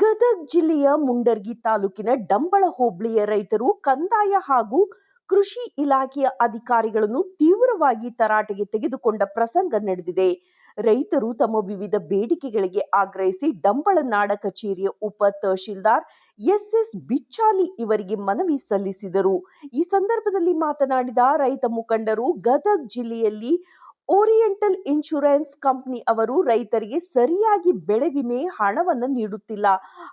ಗದಗ್ ಜಿಲ್ಲೆಯ ಮುಂಡರ್ಗಿ ತಾಲೂಕಿನ ಡಂಬಳ ಹೋಬಳಿಯ ರೈತರು ಕಂದಾಯ ಹಾಗೂ ಕೃಷಿ ಇಲಾಖೆಯ ಅಧಿಕಾರಿಗಳನ್ನು ತೀವ್ರವಾಗಿ ತರಾಟೆಗೆ ತೆಗೆದುಕೊಂಡ ಪ್ರಸಂಗ ನಡೆದಿದೆ. ರೈತರು ತಮ್ಮ ವಿವಿಧ ಬೇಡಿಕೆಗಳಿಗೆ ಆಗ್ರಹಿಸಿ ಡಂಬಳ ನಾಡ ಕಚೇರಿಯ ಉಪ ತಹಶೀಲ್ದಾರ್ ಎಸ್ ಎಸ್ ಬಿಚ್ಚಾಲಿ ಇವರಿಗೆ ಮನವಿ ಸಲ್ಲಿಸಿದರು. ಈ ಸಂದರ್ಭದಲ್ಲಿ ಮಾತನಾಡಿದ ರೈತ ಮುಖಂಡರು, ಗದಗ ಜಿಲ್ಲೆಯಲ್ಲಿ ಓರಿಯೆಂಟಲ್ ಇನ್ಶೂರೆನ್ಸ್ ಕಂಪನಿ ಅವರು ರೈತರಿಗೆ ಸರಿಯಾಗಿ ಬೆಳೆ ವಿಮೆ ಹಣವನ್ನು ನೀಡುತ್ತಿಲ್ಲ.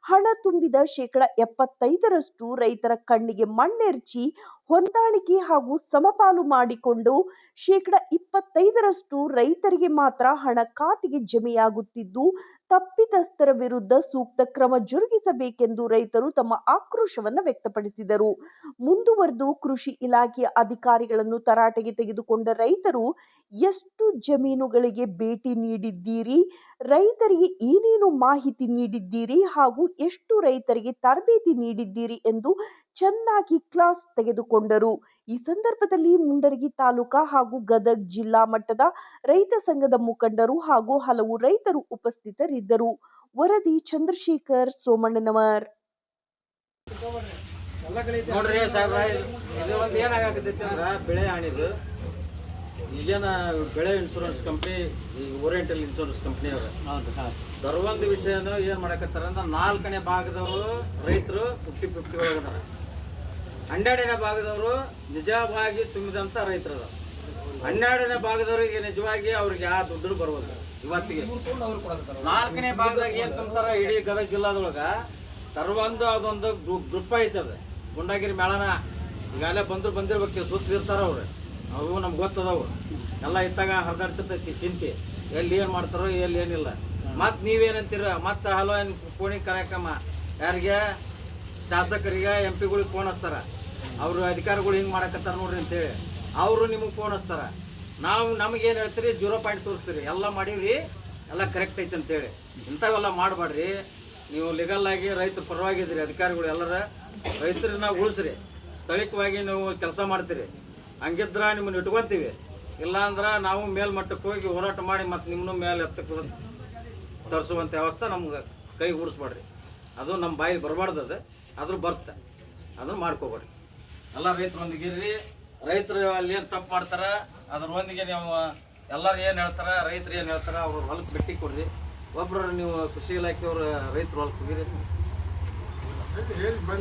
ಹಣ ತುಂಬಿದ ಶೇಕಡ ಎಪ್ಪತ್ತೈದರಷ್ಟು ರೈತರ ಕಣ್ಣಿಗೆ ಮಣ್ಣೆರಚಿ, ಹೊಂದಾಣಿಕೆ ಹಾಗೂ ಸಮಪಾಲು ಮಾಡಿಕೊಂಡು ಶೇಕಡ ಇಪ್ಪತ್ತೈದರಷ್ಟು ರೈತರಿಗೆ ಮಾತ್ರ ಹಣ ಖಾತೆಗೆ ಜಮೆಯಾಗುತ್ತಿದ್ದು, ತಪ್ಪಿತಸ್ಥರ ವಿರುದ್ಧ ಸೂಕ್ತ ಕ್ರಮ ಜರುಗಿಸಬೇಕೆಂದು ರೈತರು ತಮ್ಮ ಆಕ್ರೋಶವನ್ನು ವ್ಯಕ್ತಪಡಿಸಿದರು. ಮುಂದುವರೆದು ಕೃಷಿ ಇಲಾಖೆಯ ಅಧಿಕಾರಿಗಳನ್ನು ತರಾಟೆಗೆ ತೆಗೆದುಕೊಂಡ ರೈತರು ಎಷ್ಟು ಜಮೀನುಗಳಿಗೆ ಭೇಟಿ ನೀಡಿದ್ದೀರಿ? ರೈತರಿಗೆ ಏನೇನು ಮಾಹಿತಿ ನೀಡಿದ್ದೀರಿ? ಹಾಗೂ ಎಷ್ಟು ರೈತರಿಗೆ ತರಬೇತಿ ನೀಡಿದ್ದೀರಿ? ಎಂದು ಚೆನ್ನಾಗಿ ಕ್ಲಾಸ್ ತೆಗೆದುಕೊಂಡರು. ಈ ಸಂದರ್ಭದಲ್ಲಿ ಮುಂಡರಗಿ ತಾಲೂಕಾ ಹಾಗೂ ಗದಗ್ ಜಿಲ್ಲಾ ಮಟ್ಟದ ರೈತ ಸಂಘದ ಮುಖಂಡರು ಹಾಗೂ ಹಲವು ರೈತರು ಉಪಸ್ಥಿತರಿದ್ದರು. ವರದಿ ಚಂದ್ರಶೇಖರ್ ಸೋಮಣ್ಣನವರ್. ನೋಡ್ರಿ ಸಾಹೇಬ್ರ, ಇದು ಒಂದು ಏನಾಗತ್ತೈತಿ ಬೆಳೆ ಹಾನಿದು. ಈಗೇನ ಬೆಳೆ ಇನ್ಶೂರೆನ್ಸ್ ಕಂಪ್ನಿ ಈಗ ಓರಿಯೆಂಟಲ್ ಇನ್ಶೂರೆನ್ಸ್ ಕಂಪ್ನಿ ಅವ್ರ. ದರ್ವಂದ್ ವಿಷಯ ಅಂದ್ರೆ ಏನ್ ಮಾಡಕತ್ತಾರ ಅಂದ್ರೆ ನಾಲ್ಕನೇ ಭಾಗದವರು ರೈತರು ಫಿಫ್ಟಿ ಫಿಫ್ಟಿ ಒಳಗದಾರ ಹನ್ನೆರಡನೇ ಭಾಗದವರು ನಿಜವಾಗಿ ತುಂಬಿದಂತ ರೈತರು. ಹನ್ನೆರಡನೇ ಭಾಗದವ್ರಿಗೆ ನಿಜವಾಗಿ ಅವ್ರಿಗೆ ಯಾವ ದುಡ್ಡು ಬರ್ಬೋದು. ಇವತ್ತಿಗೆ. ನಾಲ್ಕನೇ ಭಾಗದಾಗ ಏನ್ ತುಂಬ್ತಾರ? ಇಡೀ ಗದಗ ಜಿಲ್ಲಾದೊಳಗ ತರವೊಂದು ಅದೊಂದು ಗ್ರೂಪ್ ಐತದ ಗುಂಡಾಗಿರಿ ಮೇಳನ. ಈಗಾಗಲೇ ಬಂದ್ರು ಬಂದಿರ್ಬೇಕು ಸುತ್ತಿರ್ತಾರ ಅವ್ರು. ಅವು ನಮ್ಗೆ ಗೊತ್ತದವು. ಎಲ್ಲ ಇತ್ತಾಗ ಹರಿದಾಡ್ತಿರ್ತೈತಿ ಚಿಂತೆ. ಎಲ್ಲಿ ಏನು ಮಾಡ್ತಾರೋ, ಎಲ್ಲಿ ಏನಿಲ್ಲ. ಮತ್ತು ನೀವೇನಂತೀರ? ಮತ್ತೆ ಹಲೋ ಏನು ಫೋನಿಗೆ ಕಾರ್ಯಕ್ರಮ? ಯಾರಿಗೆ? ಶಾಸಕರಿಗೆ, ಎಂ ಪಿಗಳಿಗೆ ಫೋನ್ ಹಚ್ತಾರೆ. ಅವರು ಅಧಿಕಾರಿಗಳು ಹಿಂಗೆ ಮಾಡಕತ್ತಾರ ನೋಡ್ರಿ ಅಂತೇಳಿ. ಅವರು ನಿಮಗೆ ಫೋನ್ ಹಚ್ತಾರೆ. ನಾವು ನಮಗೇನು ಹೇಳ್ತೀರಿ? ಜೀರೋ ಪಾಯಿಂಟ್ ತೋರಿಸ್ತೀರಿ. ಎಲ್ಲ ಮಾಡೀವ್ರಿ. ಎಲ್ಲ ಕರೆಕ್ಟ್ ಐತೆ ಅಂತೇಳಿ. ಇಂಥವೆಲ್ಲ ಮಾಡಬೇಡ್ರಿ ನೀವು ಲೀಗಲ್ ಆಗಿ ರೈತರ ಪರವಾಗಿದ್ದೀರಿ ಅಧಿಕಾರಿಗಳು ಎಲ್ಲರ. ರೈತರನ್ನ ಉಳಿಸ್ರಿ. ಸ್ಥಳೀಯವಾಗಿ ನೀವು ಕೆಲಸ ಮಾಡ್ತೀರಿ. ಹಂಗಿದ್ರ ನಿಮ್ಮನ್ನು ಇಟ್ಕೊತೀವಿ. ಇಲ್ಲಾಂದ್ರೆ ನಾವು ಮೇಲ್ಮಟ್ಟಕ್ಕೆ ಹೋಗಿ ಹೋರಾಟ ಮಾಡಿ ಮತ್ತು ನಿಮ್ಮನ್ನು ಮೇಲೆ ಎತ್ತಕ್ಕೆ ತರಿಸುವಂಥ ವ್ಯವಸ್ಥೆ ನಮ್ಗೆ ಕೈ ಹೂಡಿಸ್ಬೇಡ್ರಿ ಅದು ನಮ್ಮ ಬಾಯಿ ಬರಬಾರ್ದು ಅದು. ಅದ್ರ ಬರ್ತ. ಅದನ್ನ ಮಾಡ್ಕೋಬೇಡ್ರಿ. ಎಲ್ಲ ರೈತರೊಂದಿಗಿರ್ರಿ ರೈತರು ಅಲ್ಲಿ ಏನು ತಪ್ಪು ಮಾಡ್ತಾರೆ ಅದ್ರೊಂದಿಗೆ ನೀವು ಎಲ್ಲರೂ ಏನು ಹೇಳ್ತಾರ ರೈತರು ಏನು ಹೇಳ್ತಾರ ಅವ್ರ ಹೊಲಕ್ಕೆ ಭೇಟಿ ಕೊಡ್ರಿ. ಒಬ್ಬರು ನೀವು ಕೃಷಿ ಇಲಾಖೆಯವ್ರ ರೈತರು ಹೊಲಕ್ಕೆ ಹೋಗಿರಿ.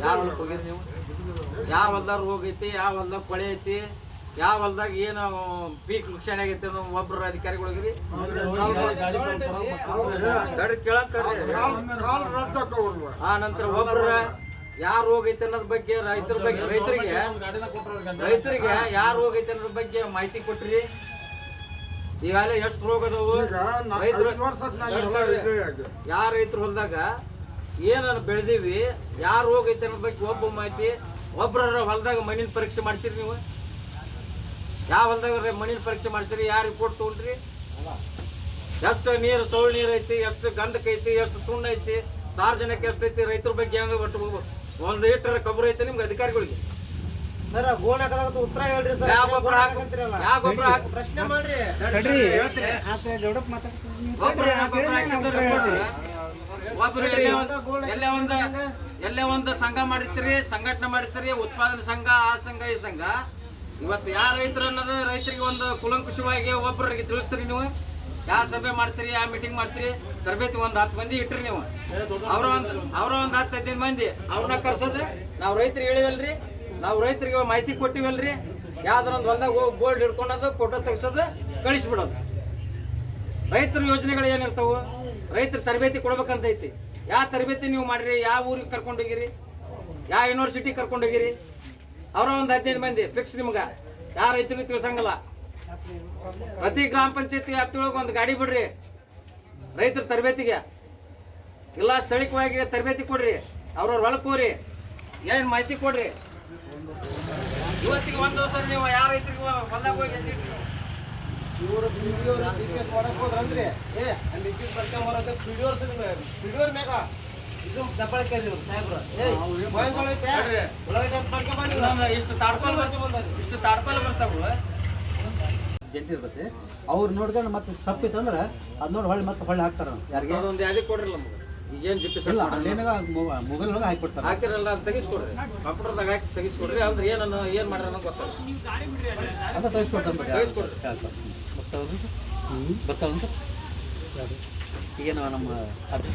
ಯಾವ ಹೊಲಕ್ಕೆ ಹೋಗಿರಿ ನೀವು? ಯಾವ ಹೊಲ್ದಾಗ ಹೋಗೈತಿ ಯಾವ ಹೊಲ್ದಾಗ ಕೊಳೆ ಐತಿ ಯಾವ ಹೊಲ್ದಾಗ ಏನು ಪೀಕ್ ನುಕ್ಸಾನ್ ಆಗೈತೆ ಅನ್ನೋ ಒಬ್ಬರು ಅಧಿಕಾರಿಗಳು ಹೋಗಿರಿ. ದಡ್ ಕೇಳತ್ತರ್ರಿ ಆ ನಂತರ ಒಬ್ಬರ ಯಾರು ರೋಗ ಐತೆ ಅನ್ನೋದ್ರ ಬಗ್ಗೆ ರೈತರ ಬಗ್ಗೆ ರೈತರಿಗೆ ರೈತರಿಗೆ ಯಾರು ರೋಗ ಐತೆ ಅನ್ನೋದ್ರ ಬಗ್ಗೆ ಮಾಹಿತಿ ಕೊಟ್ರಿ. ಈಗಾಗಲೇ ಎಷ್ಟು ರೋಗ ಅದಾವು? ರೈತರು ಯಾವ ರೈತರು ಹೊಲ್ದಾಗ ಏನನ್ನು ಬೆಳೆದೀವಿ ಯಾರು ರೋಗ ಐತೆ ಅನ್ನೋದ್ರ ಬಗ್ಗೆ ಒಬ್ಬ ಮಾಹಿತಿ ಒಬ್ಬರ ಹೊಲ್ದಾಗ ಮಣ್ಣಿನ ಪರೀಕ್ಷೆ ಮಾಡ್ಸಿರಿ ನೀವು. ಯಾವ ಹೊಲದಾಗ ಮಣ್ಣಿನ ಪರೀಕ್ಷೆ ಮಾಡ್ಸಿರಿ ಯಾರು ರಿಪೋರ್ಟ್ ತೊಗೊಂಡ್ರಿ? ಎಷ್ಟು ನೀರು ಸೌಳು ನೀರು ಐತಿ ಎಷ್ಟು ಗಂಧಕ ಐತಿ ಎಷ್ಟು ಸುಣ್ಣ ಐತಿ ಸಾರ್ವಜನಿಕ ಎಷ್ಟು ಐತಿ ರೈತರ ಬಗ್ಗೆ ಹೆಂಗ ಒಟ್ಟು ಒಂದು ಲೀಟರ್ ಕೊಬ್ಬರಿ ಐತಿ ನಿಮ್ಗೆ ಅಧಿಕಾರಿಗಳಿಗೆ. ಸರ್ ಗೋಣ ಉತ್ತರ ಹೇಳ್ರಿ ಸರ್. ಯಾವ ಗೊಬ್ಬರ ಹಾಕ್- ಹಾಕಂತೀರಲ್ಲ. ಯಾವ ಗೊಬ್ಬರ ಹಾಕ್- ಪ್ರಶ್ನೆ ಮಾಡ್ರಿ. ಗೊಬ್ಬರ. ಒಬ್ರು ಎಲ್ಲೇ ಒಂದು ಎಲ್ಲೇ ಒಂದು ಸಂಘ ಮಾಡಿರ್ತೀರಿ ಸಂಘಟನೆ ಮಾಡಿರ್ತೀರಿ ಉತ್ಪಾದನೆ ಸಂಘ ಆ ಸಂಘ ಈ ಸಂಘ. ಇವತ್ತು ಯಾವ ರೈತರು ಅನ್ನೋದು ರೈತರಿಗೆ ಒಂದು ಕುಲಂಕುಷವಾಗಿ ಒಬ್ಬರಿಗೆ ತಿಳಿಸ್ತೀರಿ ನೀವು? ಯಾವ ಸಭೆ ಮಾಡ್ತೀರಿ, ಯಾವ ಮೀಟಿಂಗ್ ಮಾಡ್ತೀರಿ? ತರಬೇತಿ ಒಂದು ಹತ್ತು ಮಂದಿ ಇಟ್ರಿ ನೀವು. ಅವ್ರ ಒಂದು ಅವ್ರ ಒಂದು ಹತ್ತು ಹದಿನೈದು ಮಂದಿ. ಅವ್ರನ್ನ ಕರ್ಸೋದು. ನಾವು ರೈತರಿಗೆ ಹೇಳಿವಲ್ರಿ. ನಾವು ರೈತರಿಗೆ ಮಾಹಿತಿ ಕೊಟ್ಟಿವಲ್ರಿ. ಯಾವ್ದಾರ ಒಂದು ಹೊಲ್ದಾಗ ಹೋಗಿ ಬೋರ್ಡ್ ಹಿಡ್ಕೊಳೋದು ಫೋಟೋ ತೆಗ್ಸೋದು, ಕಳಿಸ್ಬಿಡೋದು. ರೈತರ ಯೋಜನೆಗಳು ಏನಿರ್ತಾವು? ರೈತರ ತರಬೇತಿ ಕೊಡ್ಬೇಕಂತೈತಿ. ಯಾವ ತರಬೇತಿ ನೀವು ಮಾಡಿರಿ? ಯಾವ ಊರಿಗೆ ಕರ್ಕೊಂಡು ಹೋಗಿರಿ? ಯಾವ ಯೂನಿವರ್ಸಿಟಿ ಕರ್ಕೊಂಡು ಹೋಗಿರಿ? ಅವರ ಒಂದು ಹದಿನೈದು ಮಂದಿ ಫಿಕ್ಸ್ ನಿಮ್ಗೆ. ಯಾರು ರೈತರಿಗೂ ತಿಳಿಸಂಗಲ್ಲ. ಪ್ರತಿ ಗ್ರಾಮ ಪಂಚಾಯತಿ ವ್ಯಾಪ್ತಿಯೊಳಗೆ ಒಂದು ಗಾಡಿ ಬಿಡ್ರಿ. ರೈತರ ತರಬೇತಿಗೆ. ಇಲ್ಲ, ಸ್ಥಳೀಯವಾಗಿ ತರಬೇತಿ ಕೊಡ್ರಿ. ಅವ್ರವ್ರ ಹೋಗ್ರಿ ಏನು ಮಾಹಿತಿ ಕೊಡ್ರಿ? ಇವತ್ತಿಗೆ ಒಂದು ದಿವಸ ನೀವು ಯಾವ ರೈತರಿಗೆ ಹೊಲ್ದಾಗ ಹೋಗಿ? ಊರು ಪಿಡಿಯೋರ್ ಮಾಡಕ್ ಹೋದ್ರಂದ್ರಿ, ಏ, ಅಲ್ಲಿ ಇದ್ದಿದ್ ಬರ್ಕೆ ಪಿಡಿಯೋರ್ಸ್ ಪಿಡಿಯೋರ್ ಇಷ್ಟು ತಾಡ್ಪಾಲ್ ಬರ್ತಾವ ಜಂಟಿ ಇರ್ತೈತಿ ಅವ್ರು ನೋಡ್ಕೊಂಡು ಮತ್ತೆ ತಪ್ಪಿತ್ತಂದ್ರೆ ಅದ್ ನೋಡಿ ಹೊಳ್ಳಿ ಮತ್ತೆ ಹೊಳ್ಳಿ ಹಾಕ್ತಾರ ಯಾರಿಗೆ? ಒಂದು ಯಾವ್ದು ಕೊಡ್ರಿ ನಮ್ಗೆ. ಈಗೇನು ಜಿಪ್ಪಿ ಇಲ್ಲ ಸರ್ ಅಲ್ಲೇನಾಗ ಮೊಬೈಲ್ ಒಳಗೆ ಹಾಕ್ಬಿಡ್ತಾರೆ. ಹಾಕಿರಲ್ಲ ಅದು ತೆಗಿಸ್ಕೊಡ್ರಿ. ಕಂಪ್ಯೂಟರ್ದಾಗ ಹಾಕಿ ತೆಗಿಸ್ಕೊಡ್ರಿ. ಅಂದ್ರೆ ಏನನ್ನ ಏನು ಗೊತ್ತಾಗ ಬಿಡಿ. ಬರ್ತಾವ್ರಿ ಬರ್ತಾವಂತ ಈಗೇನು ನಮ್ಮ ಆಫೀಸ್